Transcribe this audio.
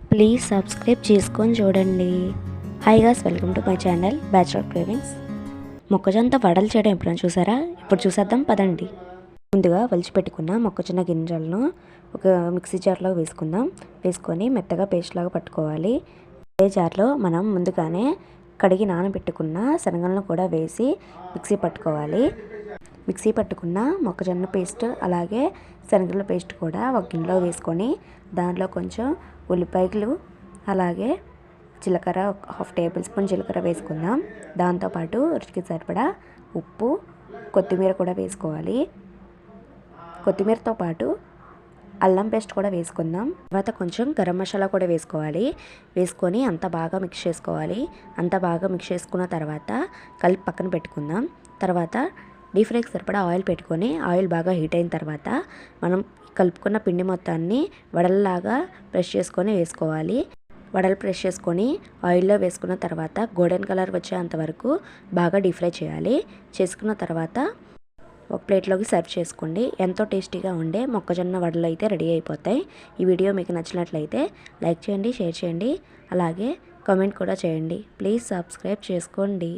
Please subscribe చేసుకొని చూడండి. Hi guys welcome to my channel bachelor cravings మొక్కజొన్నతో వడలు చేయడం ఎప్పుడైనా చూసారా? ఇప్పుడు చూసేద్దాం పదండి. ముందుగా పెట్టుకున్న మొక్కజొన్న గింజలను ఒక మిక్సీ జార్లో వేసుకుందాం. వేసుకొని మెత్తగా పేస్ట్ లాగా పట్టుకోవాలి. అదే జార్లో మనం ముందుగానే కడిగి నానబెట్టుకున్న శనగలను కూడా వేసి మిక్సీ పట్టుకోవాలి. మిక్సీ పట్టుకున్న మొక్కజొన్న పేస్ట్ అలాగే శనగల పేస్ట్ కూడా ఒక గిన్నెలో వేసుకొని దాంట్లో కొంచెం ఉల్లిపాయలు అలాగే జీలకర్ర హాఫ్ టేబుల్ స్పూన్ జీలకర్ర వేసుకుందాం. దాంతోపాటు రుచికి సరిపడా ఉప్పు కొత్తిమీర కూడా వేసుకోవాలి. కొత్తిమీరతో పాటు అల్లం పేస్ట్ కూడా వేసుకుందాం. తర్వాత కొంచెం గరం మసాలా కూడా వేసుకోవాలి. వేసుకొని అంత బాగా మిక్స్ చేసుకోవాలి. అంత బాగా మిక్స్ చేసుకున్న తర్వాత కలిపి పక్కన పెట్టుకుందాం. తర్వాత డీప్ ఫ్రైకి సరిపడా ఆయిల్ పెట్టుకొని ఆయిల్ బాగా హీట్ అయిన తర్వాత మనం కలుపుకున్న పిండి మొత్తాన్ని వడల్లాగా ప్రెష్ చేసుకొని వేసుకోవాలి. వడలు ప్రెష్ చేసుకొని ఆయిల్లో వేసుకున్న తర్వాత గోల్డెన్ కలర్ వచ్చేంత వరకు బాగా డీప్ ఫ్రై చేయాలి. చేసుకున్న తర్వాత ఒక ప్లేట్లోకి సర్వ్ చేసుకోండి. ఎంతో టేస్టీగా ఉండే మొక్కజొన్న వడలు అయితే రెడీ అయిపోతాయి. ఈ వీడియో మీకు నచ్చినట్లయితే లైక్ చేయండి షేర్ చేయండి. అలాగే కామెంట్ కూడా చేయండి. ప్లీజ్ సబ్స్క్రైబ్ చేసుకోండి.